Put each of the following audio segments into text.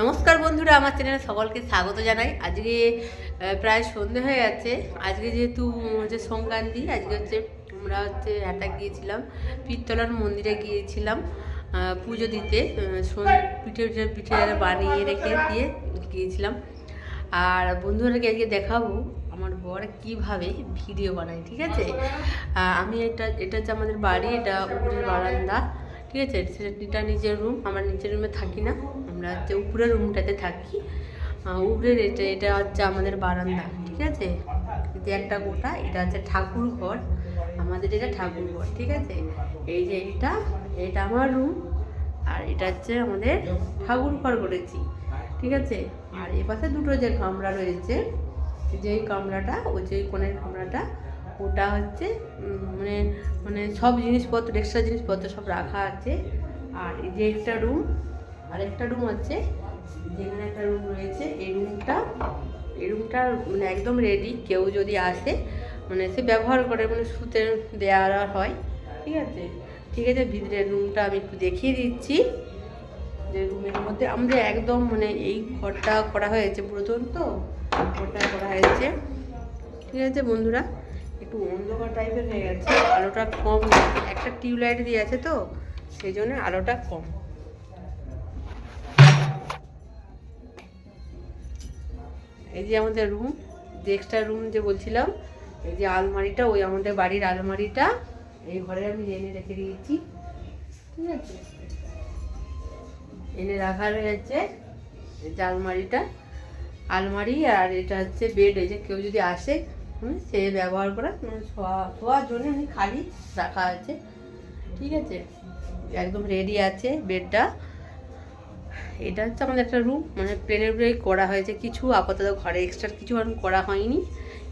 নমস্কার বন্ধুরা, আমার চ্যানেলে সকলকে স্বাগত জানাই। আজকে প্রায় সন্ধে হয়ে যাচ্ছে। আজকে যেহেতু হচ্ছে সংক্রান্তি, আজকে হচ্ছে আমরা হচ্ছে হাটা গিয়েছিলাম পীরতলার মন্দিরে গিয়েছিলাম পুজো দিতে। পিঠে পিঠে পিঠে বানিয়ে রেখে দিয়ে গিয়েছিলাম। আর বন্ধুদেরকে আজকে দেখাবো আমার বর কীভাবে ভিডিও বানায়, ঠিক আছে? আমি এটা এটা হচ্ছে আমাদের বাড়ি, এটা উপরের বারান্দা, ঠিক আছে? সেটা নিজের রুম আমার নিজের রুমে থাকি না। আমরা হচ্ছে উপরের রুমটাতে থাকি। উপরের এটা এটা হচ্ছে আমাদের বারান্দা, ঠিক আছে? যে একটা গোটা, এটা হচ্ছে ঠাকুর ঘর আমাদের এটা ঠাকুর ঘর ঠিক আছে? এই যে এটা এটা আমার রুম আর এটা হচ্ছে আমাদের ঠাকুর ঘর করেছি, ঠিক আছে? আর এ পাশে দুটো যে কামরা রয়েছে, যেই কামরাটা, ওই যে কোণের কামরাটা, ওটা হচ্ছে মানে মানে সব জিনিসপত্র এক্সট্রা জিনিসপত্র সব রাখা আছে। আর এই যে একটা রুম আর একটা রুম আছে, যেখানে একটা রুম রয়েছে। এই রুমটা এই রুমটা মানে একদম রেডি কেউ যদি আসে মানে সে ব্যবহার করে মানে শুতে দেওয়া হয়। ঠিক আছে? ঠিক আছে, ভিতরের রুমটা আমি একটু দেখিয়ে দিচ্ছি। যে রুমের মধ্যে আমাদের একদম মানে এই ঘরটা করা হয়েছে, পুরাতন তো? ঘরটা করা হয়েছে। ঠিক আছে বন্ধুরা? একটু অন্ধকার টাইপের হয়ে গেছে, আলোটা কম। একটা টিউবলাইট দিয়ে আছে তো? সেই জন্য আলোটা কম। এই যে আমাদের রুম যে এক্সট্রা রুম যে বলছিলাম, এই যে আলমারিটা, ওই আমাদের বাড়ির আলমারিটা, এই ঘরে আমি এনে রেখে দিয়েছি। ঠিক আছে? এনে রাখা রয়েছে এই যে আলমারিটা। আলমারি আর এটা হচ্ছে বেড এই যে কেউ যদি আসে সে ব্যবহার করে মানে শোয়া, শোয়ার জন্য খালি রাখা আছে। ঠিক আছে? একদম রেডি আছে বেডটা এটা হচ্ছে আমাদের একটা রুম মানে প্লেনের উপরে করা হয়েছে কিছু, আপাতত ঘরে এক্সট্রা কিছু আর করা হয়নি,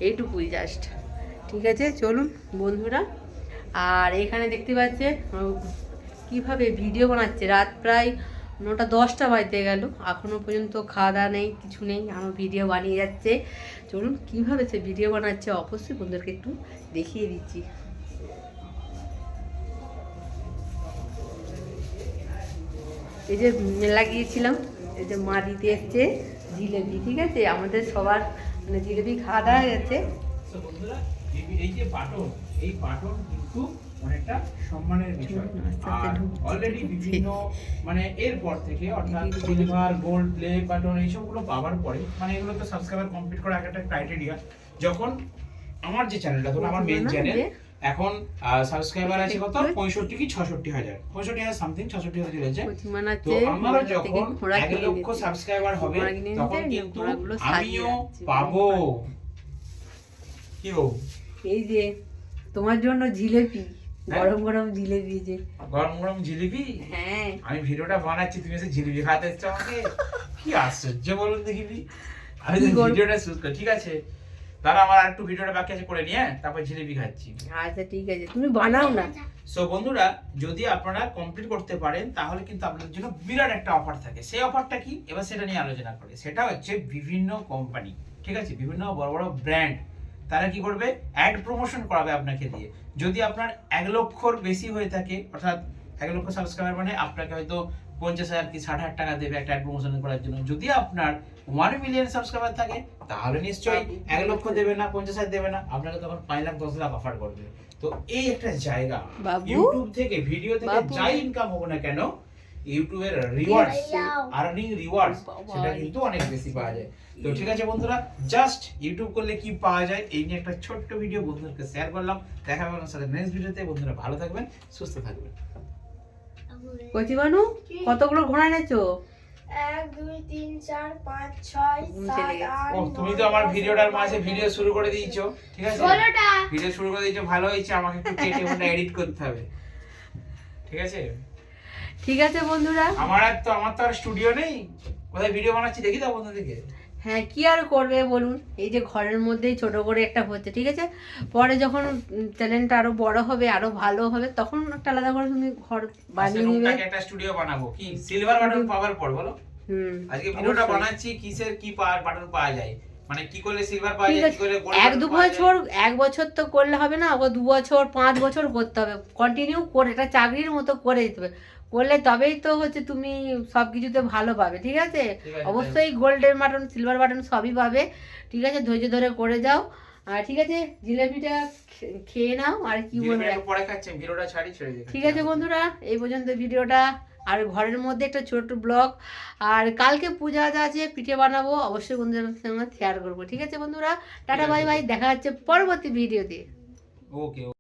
এইটুকুই জাস্ট ঠিক আছে? চলুন বন্ধুরা, আর এখানে দেখতে পাচ্ছে কীভাবে ভিডিও বানাচ্ছে? রাত প্রায় নটা দশটা বাজতে গেল এখনও পর্যন্ত খাওয়া দাওয়া নেই, কিছু নেই আমার ভিডিও বানিয়ে যাচ্ছে। চলুন কীভাবে সে ভিডিও বানাচ্ছে, অবশ্যই বন্ধুদেরকে একটু দেখিয়ে দিচ্ছি। এই যে মেলা গিয়েছিলাম এই যে মা দিতে এসছে জিলেবি ঠিক আছে? আমাদের সবার মানে জিলেবি খাওয়া দাওয়া গেছে। বন্ধুরা এই- যে বাটন এই বাটন কিন্তু অনেকটা সম্মানের বিষয়। আর অলরেডি বিভিন্ন মানে এরপর থেকে অর্থাৎ সিলভার গোল্ড প্লে বাটন এইসবগুলো পাওয়ার পরে মানে এগুলো তো সাবস্ক্রাইবার কমপ্লিট করা একটা ক্রাইটেরিয়া যখন আমার যে চ্যানেলটা ধরুন আমার মেন চ্যানেল এখন সাবস্ক্রাইবার আছে কত? পঁয়ষট্টি কি? ছষট্টি হাজার। পঁয়ষট্টি হাজার সামথিং ছষট্টি হাজার রয়েছে কচি তো থেকে যখন এক লক্ষ সাবস্ক্রাইবার হবে তখন কিন্তু আমিও পাবো। কি এই যে তোমার জন্য জিলেপি হ্যাঁ? গরম গরম জিলেপি যে। গরম গরম জিলিপি? হ্যাঁ। আমি ভিডিওটা বানাচ্ছি তুমি এসে জিলিপি খাতে আমাকে? কি আশ্চর্য বলুন দেখিনি। আমি ভিডিওটা শুট ঠিক আছে? আমার ভিডিওটা বাকি আছে করে নিয়ে তারপর জিলিপি খাচ্ছি। আচ্ছা ঠিক আছে তুমি বানাও না। সো বন্ধুরা যদি আপনারা কমপ্লিট করতে পারেন তাহলে কিন্তু আপনাদের জন্য বিরাট একটা অফার থাকে। সেই অফারটা কি? এবার সেটা নিয়ে আলোচনা করি। সেটা হচ্ছে বিভিন্ন কোম্পানি ঠিক আছে? বিভিন্ন বড় বড় ব্র্যান্ড তারা কি করবে? অ্যাড প্রমোশন করাবে আপনাকে দিয়ে। যদি আপনার এক লক্ষর বেশি হয়ে থাকে অর্থাৎ এক লক্ষ সাবস্ক্রাইবার মানে আপনাকে হয়তো পঞ্চাশ হাজার কি ষাট হাজার টাকা দেবে একটা অ্যাড প্রমোশন করার জন্য। যদি আপনার ওয়ান মিলিয়ন সাবস্ক্রাইবার থাকে তাহলে নিশ্চয়ই এক লক্ষ দেবে না পঞ্চাশ হাজার দেবে না আপনাকে তখন পাঁচ লাখ দশ লাখ অফার করবে। তো এই একটা জায়গা। ইউটিউব থেকে ভিডিও থেকে যাই ইনকাম হোক না কেন ইউটিউবের রিওয়ার্ডস আর্নিং রিওয়ার্ডস সেটা কিন্তু অনেক বেশি পাওয়া যায়। তো ঠিক আছে বন্ধুরা জাস্ট ইউটিউব করলে কি পাওয়া যায়? এই নিয়ে একটা ছোট্ট ভিডিও বন্ধুদেরকে শেয়ার করলাম। দেখা হবে আমার সাথে নেক্সট ভিডিওতে বন্ধুরা ভালো থাকবেন সুস্থ থাকবেন। কচি বানু? কতগুলো ঘোড়া এনেছো? তুমি তো আমার ভিডিওটার মাঝে ভিডিও শুরু করে দিয়েছ ঠিক আছে? ভিডিও শুরু করে দিয়েছ ভালো হয়েছে আমাকে একটু কেটে ওটা এডিট করতে হবে। ঠিক আছে? ঠিক আছে বন্ধুরা। আমার আর তো আমার তো আর স্টুডিও নেই। কোথায় ভিডিও বানাচ্ছি দেখি তো বন্ধুদেরকে হ্যাঁ কি আর করবে বলুন? এই যে ঘরের মধ্যেই ছোট করে একটা হচ্ছে ঠিক আছে? পরে যখন চ্যানেলটা আরও বড় হবে আরও ভালো হবে তখন একটা আলাদা করে তুমি ঘর বানিয়ে নিবে একটা স্টুডিও বানাবো। কি? সিলভার বাটন পাওয়ার পর বলো। হুম। আজকে ভিডিওটা বানাচ্ছি কিসের কি পাওয়ার বাটন পাওয়া যায়? মানে কি করলে সিলভার পাওয়া যায় কি করলে এক দু বছর এক বছর তো করলে হবে না দু বছর পাঁচ বছর করতে হবে। কন্টিনিউ করে এটা চাকরির মতো করে দিতে হবে। করলে তবেই তো হচ্ছে তুমি সব কিছুতে ভালো পাবে ঠিক আছে? অবশ্যই গোল্ডের বাটন সিলভার বাটন সবই পাবে ঠিক আছে? ধৈর্য ধরে করে যাও। আর ঠিক আছে জিলেপিটা খেয়ে নাও আর কি বলব? ভিডিওটা ছাড়ি ছেড়ে ঠিক আছে বন্ধুরা এই পর্যন্ত ভিডিওটা। আর ঘরের মধ্যে একটা ছোট ব্লগ। আর কালকে পূজা আছে পিঠে বানাবো অবশ্যই বন্ধুদের সঙ্গে শেয়ার করব ঠিক আছে বন্ধুরা? টাটা। বাই বাই দেখা হচ্ছে পরবর্তী ভিডিওতে। ওকে